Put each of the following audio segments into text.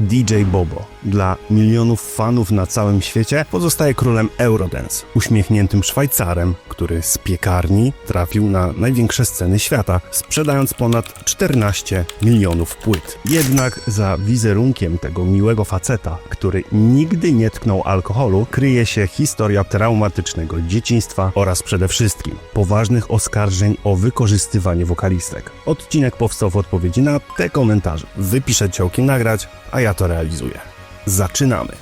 DJ Bobo dla milionów fanów na całym świecie pozostaje królem Eurodance, uśmiechniętym Szwajcarem, który z piekarni trafił na największe sceny świata, sprzedając ponad 14 milionów płyt. Jednak za wizerunkiem tego miłego faceta, który nigdy nie tknął alkoholu, kryje się historia traumatycznego dzieciństwa oraz przede wszystkim poważnych oskarżeń o wykorzystywanie wokalistek. Odcinek powstał w odpowiedzi na te komentarze. Wypiszę ciołkiem nagrać, a ja to realizuję. Zaczynamy.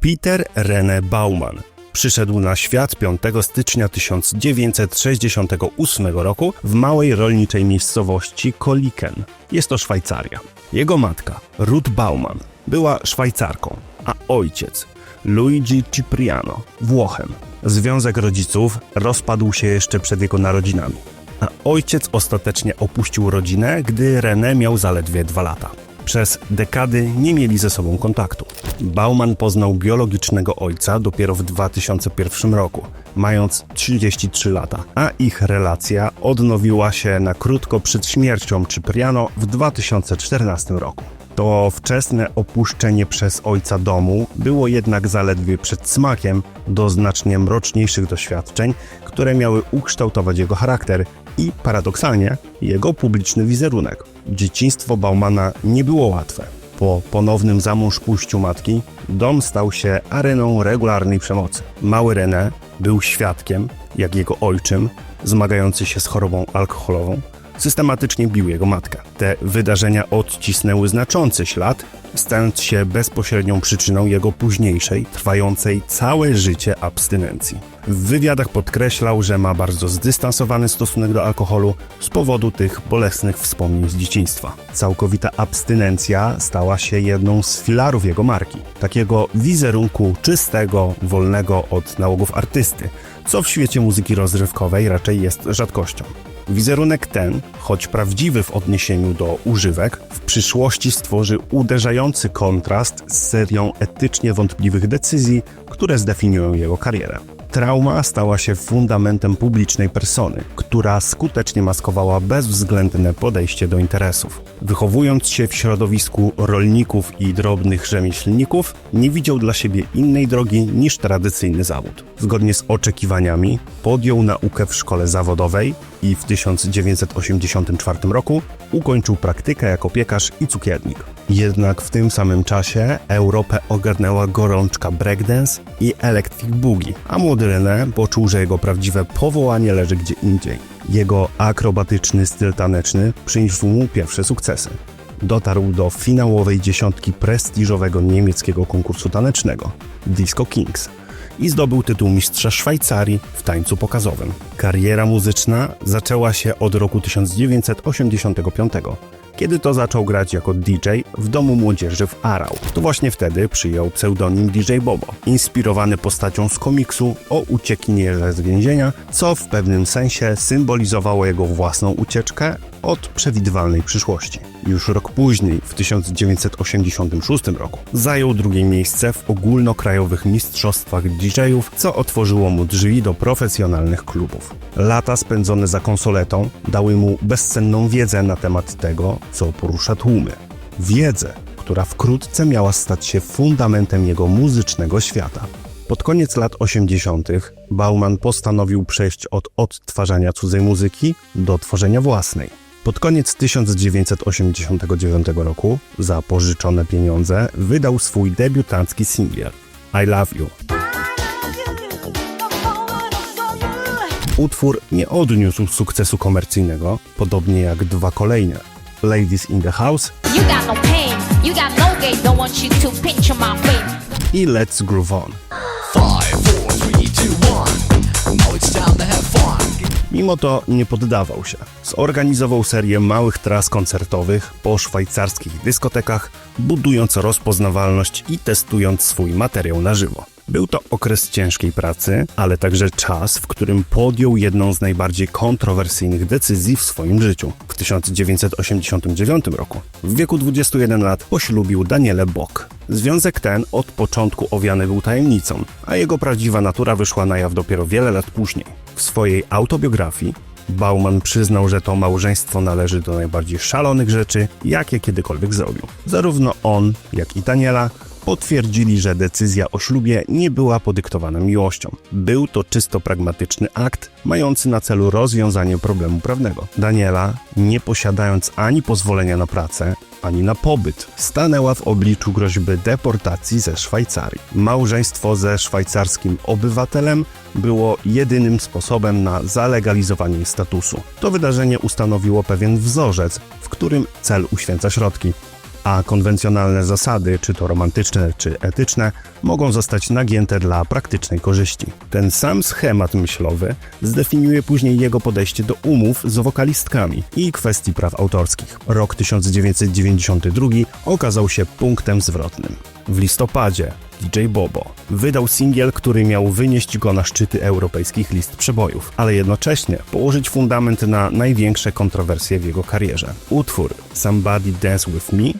Peter René Baumann przyszedł na świat 5 stycznia 1968 roku w małej rolniczej miejscowości Koliken. Jest to Szwajcaria. Jego matka, Ruth Baumann, była Szwajcarką, a ojciec, Luigi Cipriano, Włochem. Związek rodziców rozpadł się jeszcze przed jego narodzinami, a ojciec ostatecznie opuścił rodzinę, gdy René miał zaledwie dwa lata. Przez dekady nie mieli ze sobą kontaktu. Bauman poznał biologicznego ojca dopiero w 2001 roku, mając 33 lata, a ich relacja odnowiła się na krótko przed śmiercią Cipriano w 2014 roku. To wczesne opuszczenie przez ojca domu było jednak zaledwie przedsmakiem do znacznie mroczniejszych doświadczeń, które miały ukształtować jego charakter i paradoksalnie jego publiczny wizerunek. Dzieciństwo Baumana nie było łatwe. Po ponownym zamąż matki, dom stał się areną regularnej przemocy. Mały René był świadkiem, jak jego ojczym, zmagający się z chorobą alkoholową, systematycznie bił jego matkę. Te wydarzenia odcisnęły znaczący ślad, stając się bezpośrednią przyczyną jego późniejszej, trwającej całe życie abstynencji. W wywiadach podkreślał, że ma bardzo zdystansowany stosunek do alkoholu z powodu tych bolesnych wspomnień z dzieciństwa. Całkowita abstynencja stała się jedną z filarów jego marki, takiego wizerunku czystego, wolnego od nałogów artysty, co w świecie muzyki rozrywkowej raczej jest rzadkością. Wizerunek ten, choć prawdziwy w odniesieniu do używek, w przyszłości stworzy uderzający kontrast z serią etycznie wątpliwych decyzji, które zdefiniują jego karierę. Trauma stała się fundamentem publicznej persony, która skutecznie maskowała bezwzględne podejście do interesów. Wychowując się w środowisku rolników i drobnych rzemieślników, nie widział dla siebie innej drogi niż tradycyjny zawód. Zgodnie z oczekiwaniami podjął naukę w szkole zawodowej i w 1984 roku ukończył praktykę jako piekarz i cukiernik. Jednak w tym samym czasie Europę ogarnęła gorączka breakdance i electric boogie, a młody René poczuł, że jego prawdziwe powołanie leży gdzie indziej. Jego akrobatyczny styl taneczny przyniósł mu pierwsze sukcesy. Dotarł do finałowej dziesiątki prestiżowego niemieckiego konkursu tanecznego Disco Kings i zdobył tytuł mistrza Szwajcarii w tańcu pokazowym. Kariera muzyczna zaczęła się od roku 1985, kiedy to zaczął grać jako DJ w domu młodzieży w Arał. To właśnie wtedy przyjął pseudonim DJ Bobo, inspirowany postacią z komiksu o uciekinierze z więzienia, co w pewnym sensie symbolizowało jego własną ucieczkę od przewidywalnej przyszłości. Już rok później, w 1986 roku, zajął drugie miejsce w ogólnokrajowych mistrzostwach DJ-ów, co otworzyło mu drzwi do profesjonalnych klubów. Lata spędzone za konsoletą dały mu bezcenną wiedzę na temat tego, co porusza tłumy. Wiedzę, która wkrótce miała stać się fundamentem jego muzycznego świata. Pod koniec lat 80. Bauman postanowił przejść od odtwarzania cudzej muzyki do tworzenia własnej. Pod koniec 1989 roku za pożyczone pieniądze wydał swój debiutancki singiel I Love You. Utwór nie odniósł sukcesu komercyjnego, podobnie jak dwa kolejne Ladies in the House no pain, no gain. I Let's Groove On. Five, four, three, two, Mimo to nie poddawał się. Zorganizował serię małych tras koncertowych po szwajcarskich dyskotekach, budując rozpoznawalność i testując swój materiał na żywo. Był to okres ciężkiej pracy, ale także czas, w którym podjął jedną z najbardziej kontrowersyjnych decyzji w swoim życiu. W 1989 roku, w wieku 21 lat, poślubił Danielę Bock. Związek ten od początku owiany był tajemnicą, a jego prawdziwa natura wyszła na jaw dopiero wiele lat później. W swojej autobiografii Bauman przyznał, że to małżeństwo należy do najbardziej szalonych rzeczy, jakie kiedykolwiek zrobił. Zarówno on, jak i Daniela potwierdzili, że decyzja o ślubie nie była podyktowana miłością. Był to czysto pragmatyczny akt, mający na celu rozwiązanie problemu prawnego. Daniela, nie posiadając ani pozwolenia na pracę, ani na pobyt, stanęła w obliczu groźby deportacji ze Szwajcarii. Małżeństwo ze szwajcarskim obywatelem było jedynym sposobem na zalegalizowanie jej statusu. To wydarzenie ustanowiło pewien wzorzec, w którym cel uświęca środki a konwencjonalne zasady, czy to romantyczne, czy etyczne, mogą zostać nagięte dla praktycznej korzyści. Ten sam schemat myślowy zdefiniuje później jego podejście do umów z wokalistkami i kwestii praw autorskich. Rok 1992 okazał się punktem zwrotnym. W listopadzie DJ Bobo wydał singiel, który miał wynieść go na szczyty europejskich list przebojów, ale jednocześnie położyć fundament na największe kontrowersje w jego karierze. Utwór Somebody Dance With Me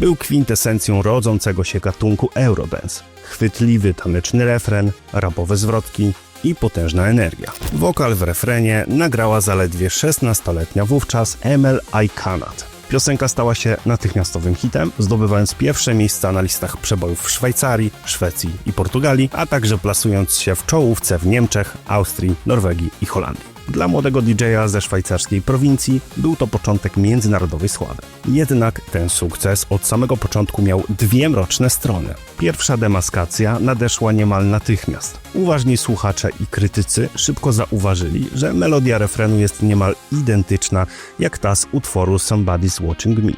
był kwintesencją rodzącego się gatunku Eurodance. Chwytliwy taneczny refren, rapowe zwrotki i potężna energia. Wokal w refrenie nagrała zaledwie 16-letnia wówczas Emel Aykanat. Piosenka stała się natychmiastowym hitem, zdobywając pierwsze miejsca na listach przebojów w Szwajcarii, Szwecji i Portugalii, a także plasując się w czołówce w Niemczech, Austrii, Norwegii i Holandii. Dla młodego DJ-a ze szwajcarskiej prowincji był to początek międzynarodowej sławy. Jednak ten sukces od samego początku miał dwie mroczne strony. Pierwsza demaskacja nadeszła niemal natychmiast. Uważni słuchacze i krytycy szybko zauważyli, że melodia refrenu jest niemal identyczna jak ta z utworu Somebody's Watching Me.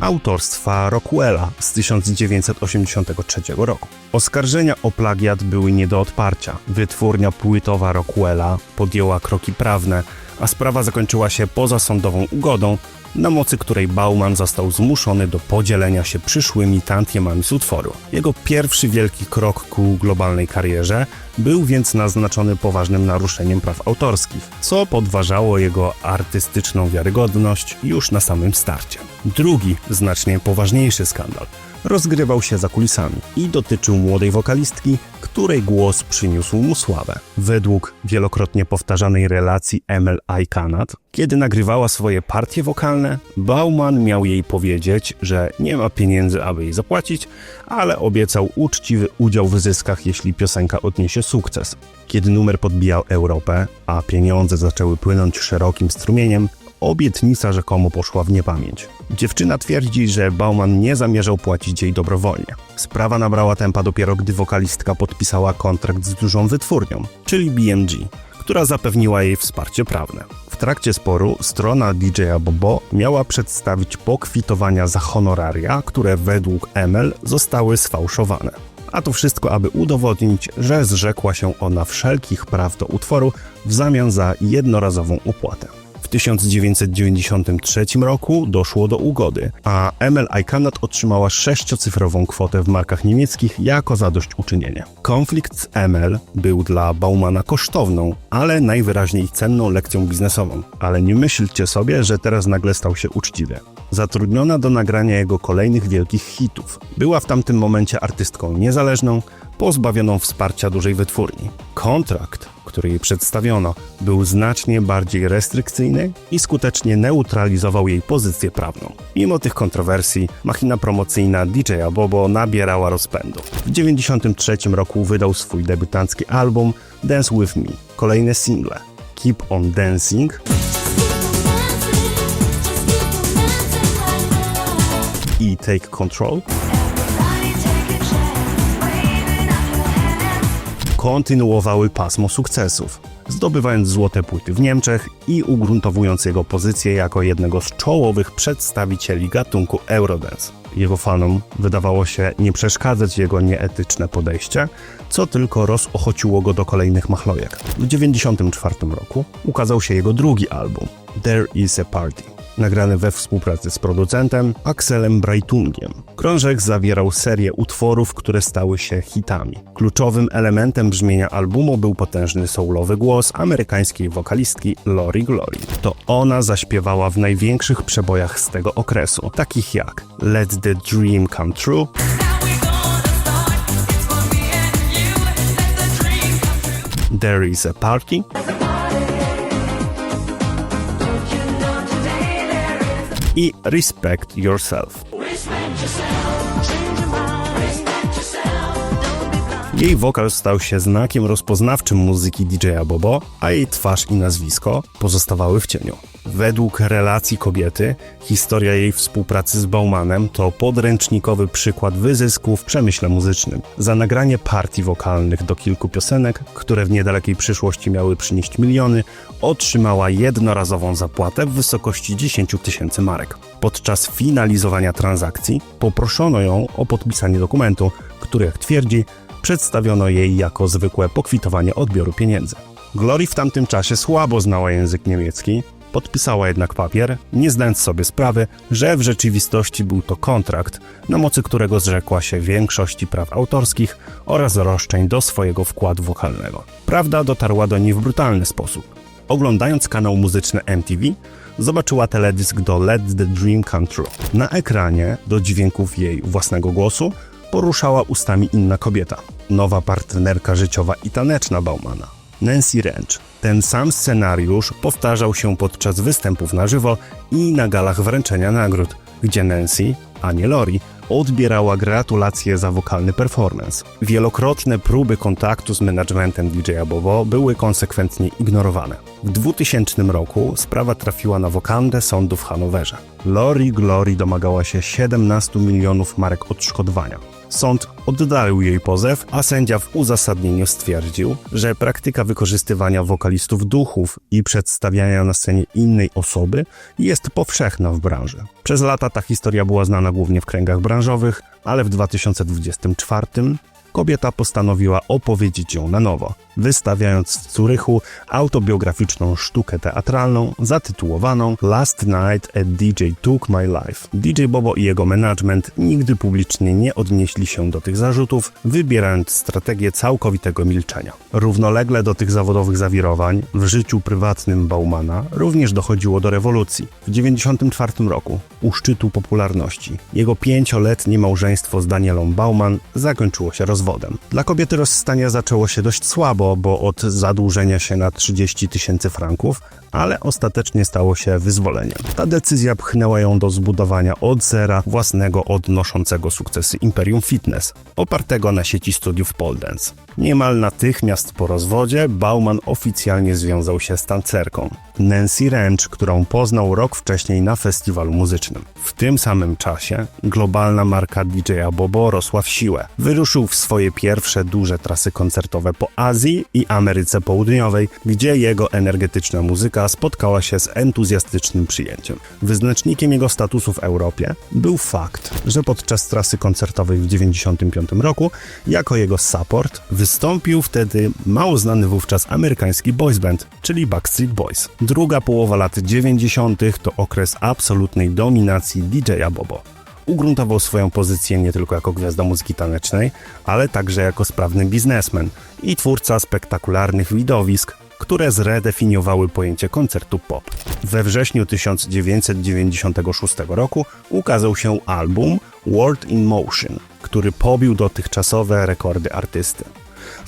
Autorstwa Rockwella z 1983 roku. Oskarżenia o plagiat były nie do odparcia. Wytwórnia płytowa Rockwella podjęła kroki prawne, a sprawa zakończyła się pozasądową ugodą, na mocy której Bauman został zmuszony do podzielenia się przyszłymi tantiemami z utworu. Jego pierwszy wielki krok ku globalnej karierze był więc naznaczony poważnym naruszeniem praw autorskich, co podważało jego artystyczną wiarygodność już na samym starcie. Drugi, znacznie poważniejszy skandal rozgrywał się za kulisami i dotyczył młodej wokalistki, której głos przyniósł mu sławę. Według wielokrotnie powtarzanej relacji Emel Aykanat, kiedy nagrywała swoje partie wokalne, Bauman miał jej powiedzieć, że nie ma pieniędzy, aby jej zapłacić, ale obiecał uczciwy udział w zyskach, jeśli piosenka odniesie sukces. Kiedy numer podbijał Europę, a pieniądze zaczęły płynąć szerokim strumieniem, obietnica rzekomo poszła w niepamięć. Dziewczyna twierdzi, że Bauman nie zamierzał płacić jej dobrowolnie. Sprawa nabrała tempa dopiero gdy wokalistka podpisała kontrakt z dużą wytwórnią, czyli BMG, która zapewniła jej wsparcie prawne. W trakcie sporu strona DJ-a Bobo miała przedstawić pokwitowania za honoraria, które według Emel zostały sfałszowane. A to wszystko, aby udowodnić, że zrzekła się ona wszelkich praw do utworu w zamian za jednorazową opłatę. W 1993 roku doszło do ugody, a Emel Aykanat otrzymała sześciocyfrową kwotę w markach niemieckich jako zadośćuczynienie. Konflikt z Emel był dla Baumana kosztowną, ale najwyraźniej cenną lekcją biznesową. Ale nie myślcie sobie, że teraz nagle stał się uczciwy. Zatrudniona do nagrania jego kolejnych wielkich hitów, była w tamtym momencie artystką niezależną, pozbawioną wsparcia dużej wytwórni. Kontrakt, który jej przedstawiono, był znacznie bardziej restrykcyjny i skutecznie neutralizował jej pozycję prawną. Mimo tych kontrowersji, machina promocyjna DJ-a Bobo nabierała rozpędu. W 1993 roku wydał swój debiutancki album Dance With Me, kolejne single Keep On Dancing i Take Control kontynuowały pasmo sukcesów, zdobywając złote płyty w Niemczech i ugruntowując jego pozycję jako jednego z czołowych przedstawicieli gatunku Eurodance. Jego fanom wydawało się nie przeszkadzać jego nieetyczne podejście, co tylko rozochociło go do kolejnych machlojek. W 1994 roku ukazał się jego drugi album, There Is a Party. Nagrany we współpracy z producentem Axelem Breitungiem. Krążek zawierał serię utworów, które stały się hitami. Kluczowym elementem brzmienia albumu był potężny soulowy głos amerykańskiej wokalistki Lori Glory. To ona zaśpiewała w największych przebojach z tego okresu, takich jak Let the Dream Come True, There is a Party, i Respect Yourself. Jej wokal stał się znakiem rozpoznawczym muzyki DJ-a Bobo, a jej twarz i nazwisko pozostawały w cieniu. Według relacji kobiety, historia jej współpracy z Baumanem to podręcznikowy przykład wyzysku w przemyśle muzycznym. Za nagranie partii wokalnych do kilku piosenek, które w niedalekiej przyszłości miały przynieść miliony, otrzymała jednorazową zapłatę w wysokości 10 tysięcy marek. Podczas finalizowania transakcji poproszono ją o podpisanie dokumentu, który, jak twierdzi, przedstawiono jej jako zwykłe pokwitowanie odbioru pieniędzy. Glory w tamtym czasie słabo znała język niemiecki, podpisała jednak papier, nie zdając sobie sprawy, że w rzeczywistości był to kontrakt, na mocy którego zrzekła się większości praw autorskich oraz roszczeń do swojego wkładu wokalnego. Prawda dotarła do niej w brutalny sposób. Oglądając kanał muzyczny MTV, zobaczyła teledysk do Let the Dream Come True. Na ekranie do dźwięków jej własnego głosu poruszała ustami inna kobieta, nowa partnerka życiowa i taneczna Baumana, Nancy Ranch. Ten sam scenariusz powtarzał się podczas występów na żywo i na galach wręczenia nagród, gdzie Nancy, a nie Lori, odbierała gratulacje za wokalny performance. Wielokrotne próby kontaktu z managementem DJ-a Bobo były konsekwentnie ignorowane. W 2000 roku sprawa trafiła na wokandę sądu w Hanowerze. Lori Glory domagała się 17 milionów marek odszkodowania. Sąd oddalił jej pozew, a sędzia w uzasadnieniu stwierdził, że praktyka wykorzystywania wokalistów duchów i przedstawiania na scenie innej osoby jest powszechna w branży. Przez lata ta historia była znana głównie w kręgach branżowych, ale w 2024 kobieta postanowiła opowiedzieć ją na nowo, wystawiając w Curychu autobiograficzną sztukę teatralną zatytułowaną Last Night a DJ Took My Life. DJ Bobo i jego management nigdy publicznie nie odnieśli się do tych zarzutów, wybierając strategię całkowitego milczenia. Równolegle do tych zawodowych zawirowań w życiu prywatnym Baumana również dochodziło do rewolucji. W 1994 roku, u szczytu popularności, jego pięcioletnie małżeństwo z Danielą Bauman zakończyło się rozwodem. Dla kobiety rozstanie zaczęło się dość słabo, bo od zadłużenia się na 30 tysięcy franków, ale ostatecznie stało się wyzwoleniem. Ta decyzja pchnęła ją do zbudowania od zera własnego odnoszącego sukcesy Imperium Fitness, opartego na sieci studiów pole dance. Niemal natychmiast po rozwodzie Bauman oficjalnie związał się z tancerką Nancy Ranch, którą poznał rok wcześniej na festiwalu muzycznym. W tym samym czasie globalna marka DJ-a Bobo rosła w siłę. Wyruszył w swoje pierwsze duże trasy koncertowe po Azji i Ameryce Południowej, gdzie jego energetyczna muzyka spotkała się z entuzjastycznym przyjęciem. Wyznacznikiem jego statusu w Europie był fakt, że podczas trasy koncertowej w 1995 roku jako jego support wystąpił wtedy mało znany wówczas amerykański boys band, czyli Backstreet Boys. Druga połowa lat 90. to okres absolutnej dominacji DJ-a Bobo. Ugruntował swoją pozycję nie tylko jako gwiazda muzyki tanecznej, ale także jako sprawny biznesmen i twórca spektakularnych widowisk, które zredefiniowały pojęcie koncertu pop. We wrześniu 1996 roku ukazał się album World in Motion, który pobił dotychczasowe rekordy artysty.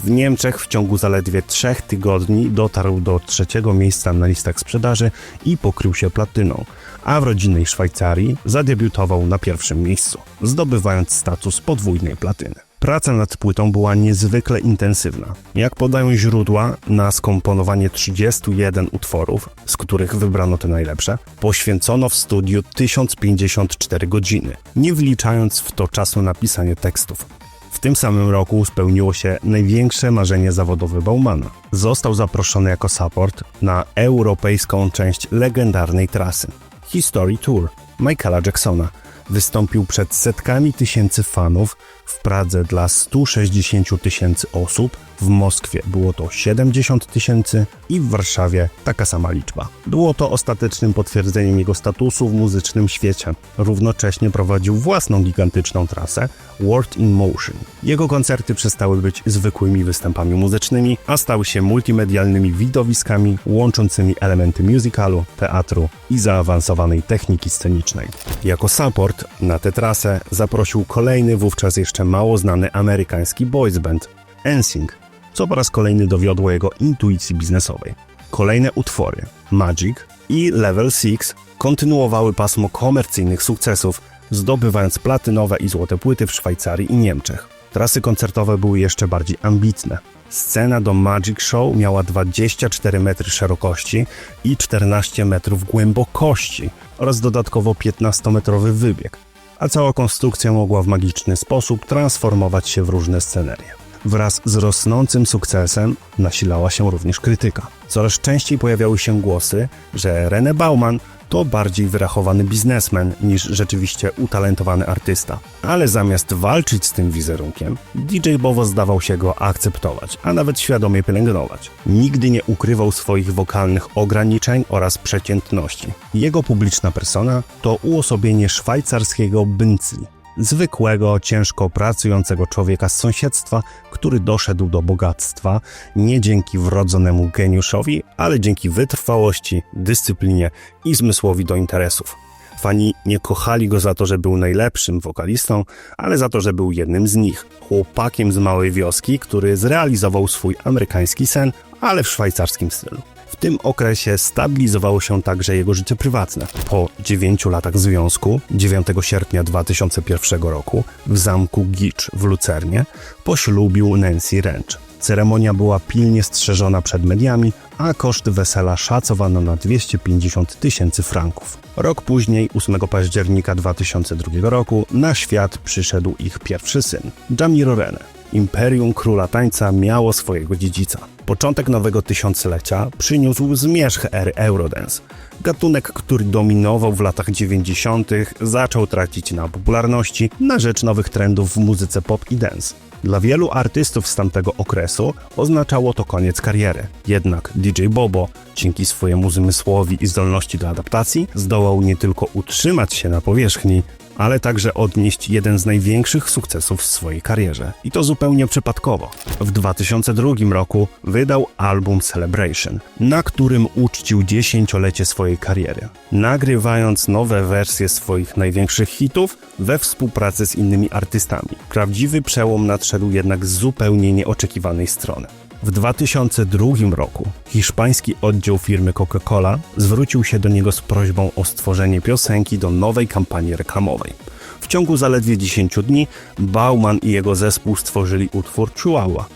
W Niemczech w ciągu zaledwie trzech tygodni dotarł do trzeciego miejsca na listach sprzedaży i pokrył się platyną, a w rodzinnej Szwajcarii zadebiutował na pierwszym miejscu, zdobywając status podwójnej platyny. Praca nad płytą była niezwykle intensywna. Jak podają źródła, na skomponowanie 31 utworów, z których wybrano te najlepsze, poświęcono w studiu 1054 godziny, nie wliczając w to czasu na pisanie tekstów. W tym samym roku spełniło się największe marzenie zawodowe Baumana. Został zaproszony jako support na europejską część legendarnej trasy History Tour Michaela Jacksona, Wystąpił przed setkami tysięcy fanów, w Pradze dla 160 tysięcy osób, w Moskwie było to 70 tysięcy i w Warszawie taka sama liczba. Było to ostatecznym potwierdzeniem jego statusu w muzycznym świecie. Równocześnie prowadził własną gigantyczną trasę World in Motion. Jego koncerty przestały być zwykłymi występami muzycznymi, a stały się multimedialnymi widowiskami łączącymi elementy musicalu, teatru i zaawansowanej techniki scenicznej. Jako support na tę trasę zaprosił kolejny wówczas jeszcze mało znany amerykański boys band NSYNC, co po raz kolejny dowiodło jego intuicji biznesowej. Kolejne utwory Magic i Level 6 kontynuowały pasmo komercyjnych sukcesów, zdobywając platynowe i złote płyty w Szwajcarii i Niemczech. Trasy koncertowe były jeszcze bardziej ambitne. Scena do Magic Show miała 24 metry szerokości i 14 metrów głębokości oraz dodatkowo 15-metrowy wybieg, a cała konstrukcja mogła w magiczny sposób transformować się w różne scenerie. Wraz z rosnącym sukcesem nasilała się również krytyka. Coraz częściej pojawiały się głosy, że René Bauman to bardziej wyrachowany biznesmen niż rzeczywiście utalentowany artysta. Ale zamiast walczyć z tym wizerunkiem, DJ Bowo zdawał się go akceptować, a nawet świadomie pielęgnować. Nigdy nie ukrywał swoich wokalnych ograniczeń oraz przeciętności. Jego publiczna persona to uosobienie szwajcarskiego Byncji, zwykłego, ciężko pracującego człowieka z sąsiedztwa, który doszedł do bogactwa nie dzięki wrodzonemu geniuszowi, ale dzięki wytrwałości, dyscyplinie i zmysłowi do interesów. Fani nie kochali go za to, że był najlepszym wokalistą, ale za to, że był jednym z nich, chłopakiem z małej wioski, który zrealizował swój amerykański sen, ale w szwajcarskim stylu. W tym okresie stabilizowało się także jego życie prywatne. Po 9 latach związku, 9 sierpnia 2001 roku, w zamku Gicz w Lucernie, poślubił Nancy Wrench. Ceremonia była pilnie strzeżona przed mediami, a koszt wesela szacowano na 250 tysięcy franków. Rok później, 8 października 2002 roku, na świat przyszedł ich pierwszy syn, Jamiro Rene. Imperium Króla Tańca miało swojego dziedzica. Początek nowego tysiąclecia przyniósł zmierzch ery Eurodance. Gatunek, który dominował w latach 90., zaczął tracić na popularności na rzecz nowych trendów w muzyce pop i dance. Dla wielu artystów z tamtego okresu oznaczało to koniec kariery. Jednak DJ Bobo, dzięki swojemu zmysłowi i zdolności do adaptacji, zdołał nie tylko utrzymać się na powierzchni, ale także odnieść jeden z największych sukcesów w swojej karierze. I to zupełnie przypadkowo. W 2002 roku wydał album Celebration, na którym uczcił dziesięciolecie swojej kariery, nagrywając nowe wersje swoich największych hitów we współpracy z innymi artystami. Prawdziwy przełom nadszedł jednak z zupełnie nieoczekiwanej strony. W 2002 roku hiszpański oddział firmy Coca-Cola zwrócił się do niego z prośbą o stworzenie piosenki do nowej kampanii reklamowej. W ciągu zaledwie 10 dni Bauman i jego zespół stworzyli utwór Chihuahua.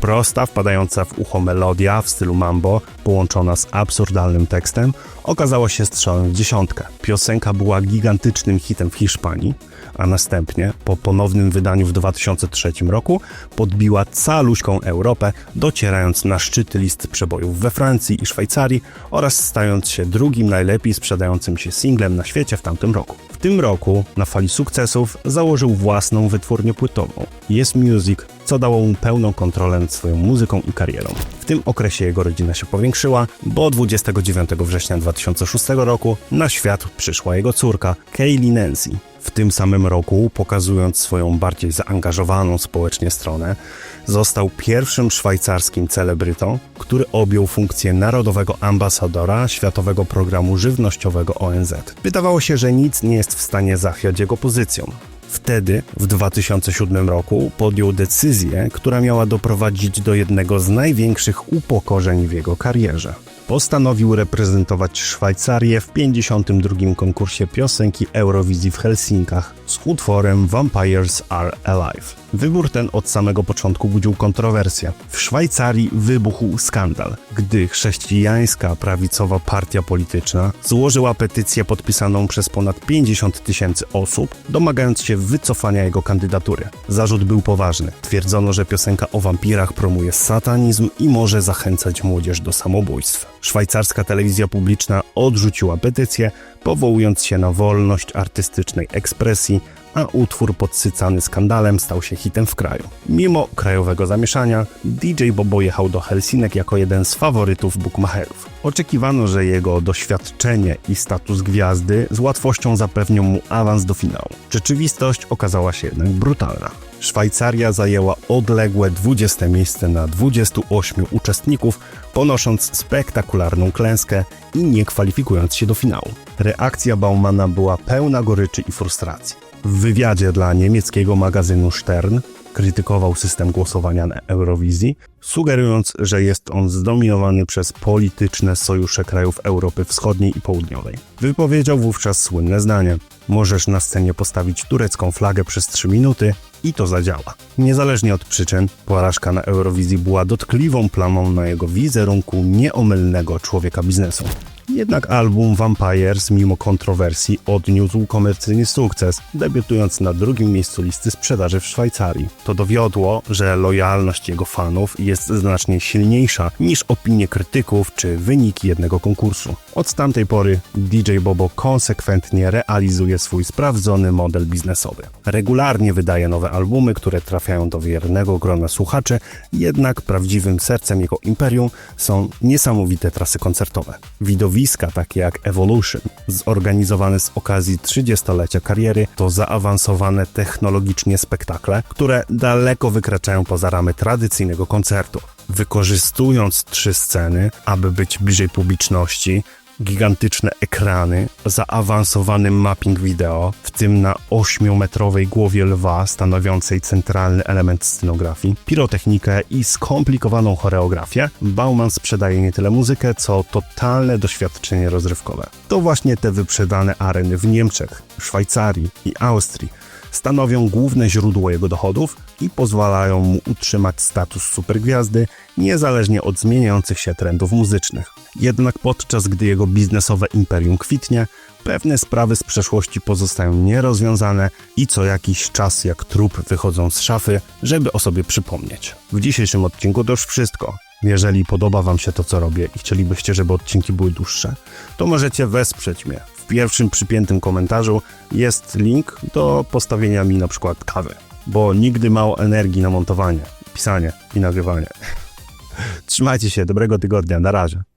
Prosta, wpadająca w ucho melodia w stylu mambo, połączona z absurdalnym tekstem, okazała się strzałem w dziesiątkę. Piosenka była gigantycznym hitem w Hiszpanii, a następnie, po ponownym wydaniu w 2003 roku, podbiła caluśką Europę, docierając na szczyty list przebojów we Francji i Szwajcarii oraz stając się drugim najlepiej sprzedającym się singlem na świecie w tamtym roku. W tym roku, na fali sukcesów, założył własną wytwórnię płytową Yes Music, co dało mu pełną kontrolę nad swoją muzyką i karierą. Tym okresie jego rodzina się powiększyła, bo 29 września 2006 roku na świat przyszła jego córka, Kaylee Nancy. W tym samym roku, pokazując swoją bardziej zaangażowaną społecznie stronę, został pierwszym szwajcarskim celebrytą, który objął funkcję narodowego ambasadora Światowego Programu Żywnościowego ONZ. Wydawało się, że nic nie jest w stanie zachwiać jego pozycją. Wtedy, w 2007 roku, podjął decyzję, która miała doprowadzić do jednego z największych upokorzeń w jego karierze. Postanowił reprezentować Szwajcarię w 52. konkursie piosenki Eurowizji w Helsinkach z utworem Vampires Are Alive. Wybór ten od samego początku budził kontrowersję. W Szwajcarii wybuchł skandal, gdy chrześcijańska prawicowa partia polityczna złożyła petycję podpisaną przez ponad 50 tysięcy osób, domagając się wycofania jego kandydatury. Zarzut był poważny. Twierdzono, że piosenka o wampirach promuje satanizm i może zachęcać młodzież do samobójstw. Szwajcarska telewizja publiczna odrzuciła petycję, powołując się na wolność artystycznej ekspresji, a utwór podsycany skandalem stał się hitem w kraju. Mimo krajowego zamieszania, DJ Bobo jechał do Helsinek jako jeden z faworytów bookmacherów. Oczekiwano, że jego doświadczenie i status gwiazdy z łatwością zapewnią mu awans do finału. Rzeczywistość okazała się jednak brutalna. Szwajcaria zajęła odległe 20 miejsce na 28 uczestników, ponosząc spektakularną klęskę i nie kwalifikując się do finału. Reakcja Baumana była pełna goryczy i frustracji. W wywiadzie dla niemieckiego magazynu Stern krytykował system głosowania na Eurowizji, sugerując, że jest on zdominowany przez polityczne sojusze krajów Europy Wschodniej i Południowej. Wypowiedział wówczas słynne zdanie: Możesz na scenie postawić turecką flagę przez 3 minuty i to zadziała. Niezależnie od przyczyn, porażka na Eurowizji była dotkliwą plamą na jego wizerunku nieomylnego człowieka biznesu. Jednak album Vampires, mimo kontrowersji, odniósł komercyjny sukces, debiutując na drugim miejscu listy sprzedaży w Szwajcarii. To dowiodło, że lojalność jego fanów jest znacznie silniejsza niż opinie krytyków czy wyniki jednego konkursu. Od tamtej pory DJ Bobo konsekwentnie realizuje swój sprawdzony model biznesowy. Regularnie wydaje nowe albumy, które trafiają do wiernego grona słuchaczy, jednak prawdziwym sercem jego imperium są niesamowite trasy koncertowe. Widowiska takie jak Evolution, zorganizowane z okazji 30-lecia kariery, to zaawansowane technologicznie spektakle, które daleko wykraczają poza ramy tradycyjnego koncertu. Wykorzystując trzy sceny, aby być bliżej publiczności, gigantyczne ekrany, zaawansowany mapping wideo, w tym na 8-metrowej głowie lwa stanowiącej centralny element scenografii, pirotechnikę i skomplikowaną choreografię, Bauman sprzedaje nie tyle muzykę, co totalne doświadczenie rozrywkowe. To właśnie te wyprzedane areny w Niemczech, Szwajcarii i Austrii stanowią główne źródło jego dochodów i pozwalają mu utrzymać status supergwiazdy niezależnie od zmieniających się trendów muzycznych. Jednak podczas gdy jego biznesowe imperium kwitnie, pewne sprawy z przeszłości pozostają nierozwiązane i co jakiś czas jak trup wychodzą z szafy, żeby o sobie przypomnieć. W dzisiejszym odcinku to już wszystko. Jeżeli podoba Wam się to, co robię i chcielibyście, żeby odcinki były dłuższe, to możecie wesprzeć mnie. W pierwszym przypiętym komentarzu jest link do postawienia mi na przykład kawy, bo nigdy mało energii na montowanie, pisanie i nagrywanie. Trzymajcie się, dobrego tygodnia, na razie.